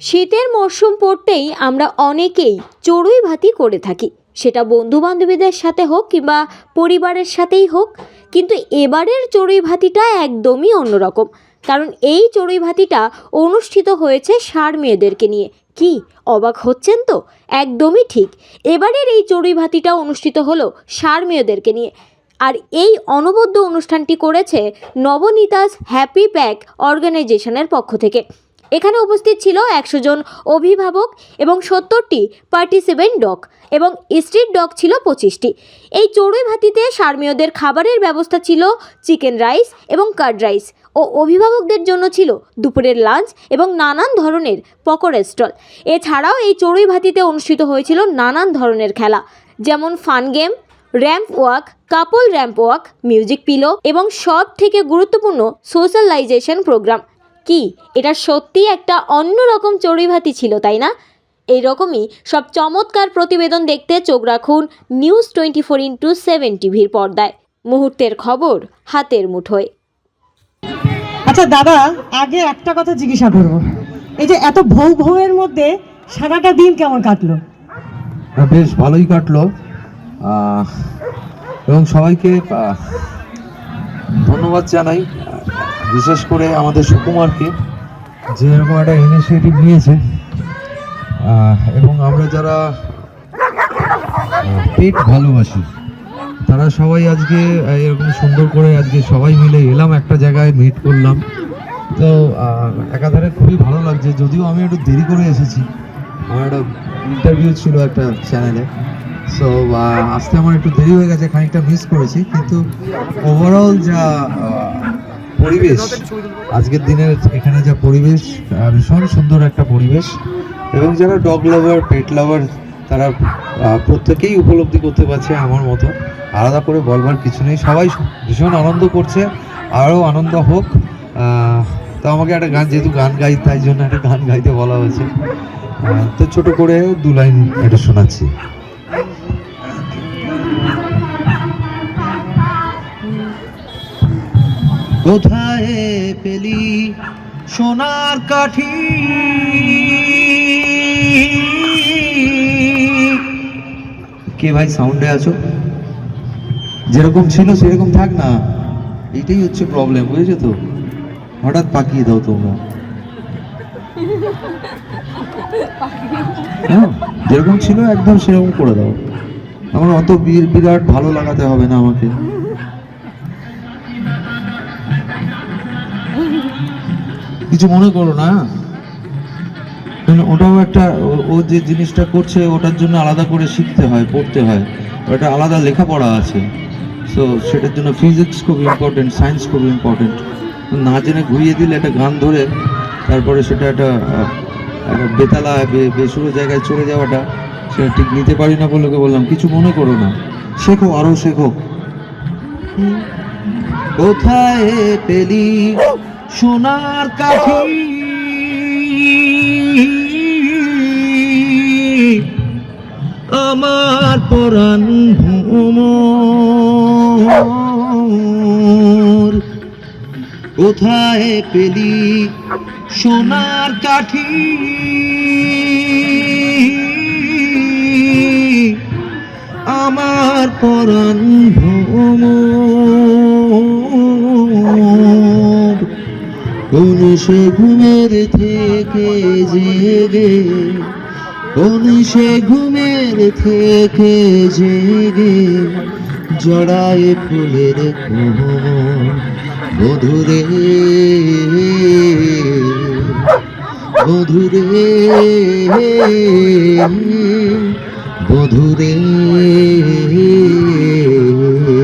শীতের মরশুম পড়তেই আমরা অনেকেই চড়ুই ভাতি করে থাকি। সেটা বন্ধু বান্ধবীদের সাথে হোক কিংবা পরিবারের সাথেই হোক, কিন্তু এবারের চড়ুই ভাতিটা একদমই অন্যরকম। কারণ এই চড়ুই ভাতিটা অনুষ্ঠিত হয়েছে ষাঁড় মেয়েদেরকে নিয়ে। কি, অবাক হচ্ছেন তো? একদমই ঠিক। এবারের এই চড়ুই ভাতিটা অনুষ্ঠিত হলো ষাঁড় মেয়েদেরকে নিয়ে। আর এই অনবদ্য অনুষ্ঠানটি করেছে নবনীতাস হ্যাপি প্যাক অর্গানাইজেশনের পক্ষ থেকে। এখানে উপস্থিত ছিল একশো জন অভিভাবক এবং সত্তরটি পার্টিসিপেন্ট ডগ এবং স্ট্রিট ডগ ছিল পঁচিশটি। এই চড়ুই ভাতিতে সারমেয়দের খাবারের ব্যবস্থা ছিল চিকেন রাইস এবং কার্ড রাইস ও অভিভাবকদের জন্য ছিল দুপুরের লাঞ্চ এবং নানান ধরনের পকোড়া স্টল। এছাড়াও এই চড়ুই ভাতিতে অনুষ্ঠিত হয়েছিল নানান ধরনের খেলা, যেমন fun game, ramp walk, couple ramp walk, music pillow এবং সব থেকে গুরুত্বপূর্ণ সোশ্যালাইজেশন প্রোগ্রাম। কি? এটা সত্যি একটা অন্যরকম চড়ুইভাতি ছিল তাই না? এই রকমই সব চমৎকার প্রতিবেদন দেখতে চোখ রাখুন news twenty four into seven টিভির পর্দায়। মুহূর্তের খবর হাতের মুঠোয়। আচ্ছা দাদা আগে একটা কথা জিজ্ঞাসা করব। এই যে এত ভৌ ভৌয়ের মধ্যে সারাটা দিন কেমন কাটলো? বেশ ভালোই কাটলো। এবং সবাইকে ধন্যবাদ জানাই। বিশেষ করে আমাদের সুকুমারকে। যে এরকম একটা ইনিশিয়েটিভ নিয়েছে এবং আমরা যারা পেট ভালোবাসি, তারা সবাই আজকে এরকম সুন্দর করে আজকে সবাই মিলে এলাম, একটা জায়গায় মিট করলাম। তো একাধারে খুবই ভালো লাগছে। যদিও আমি একটু দেরি করে এসেছি। আমার একটা ইন্টারভিউ ছিল একটা চ্যানেলে সো আসতে আমার একটু দেরি হয়ে গেছে, খানিকটা মিস করেছি। কিন্তু ওভারঅল যা পরিবেশ। আজকের দিনের এখানে যা পরিবেশ ভীষণ সুন্দর একটা পরিবেশ। এবং যারা ডগ লাভার পেট লাভার তারা প্রত্যেকেই উপলব্ধি করতে পারছে আমার মতো। আলাদা করে বলবার কিছু নেই। সবাই ভীষণ আনন্দ করছে। আরও আনন্দ হোক। তো আমাকে একটা গান, যেহেতু গান গাই, তাই জন্য একটা গান গাইতে বলা হয়েছে। তো ছোট করে দু লাইন এটা শোনাচ্ছি। কোথায় পেলি সোনার কাঠি? কে ভাই সাউন্ডে আছো? যেরকম ছিল সেরকম থাক না। এটাই হচ্ছে প্রবলেম বুঝেছ তো? হঠাৎ পাকিয়ে দাও তোমরা। হ্যাঁ যেরকম ছিল একদম সেরকম করে দাও। আমার অত বিরাট ভালো লাগাতে হবে না আমাকে। কিছু মনে করো না। ওটাও একটা, ও- যে জিনিসটা করছে, ওটার জন্য আলাদা করে শিখতে হয়, পড়তে হয়। ওটা আলাদা লেখাপড়া আছে। সো সেটার জন্য ফিজিক্স খুব ইম্পর্টেন্ট সায়েন্স খুব ইম্পর্টেন্ট না জেনে ঘুরিয়ে দিলে একটা গান ধরে, তারপরে সেটা একটা বেতালা বেসুরো জায়গায় চলে যাওয়াটা, সেটা ঠিক নিতে পারি না বলে বললাম, কিছু মনে করো না। শেখো আরও শেখো। কোথায় পেলি সোনার কাঠি? আমার পরাণ ভ্রমর। কোথায় পেলি সোনার কাঠি? আমার পরাণ কোন সে ঘুমের থেকে জেগে, কোন সে ঘুমের থেকে জেগে, জড়ায় ফুলের মধুরে। মধুরে। বধুরে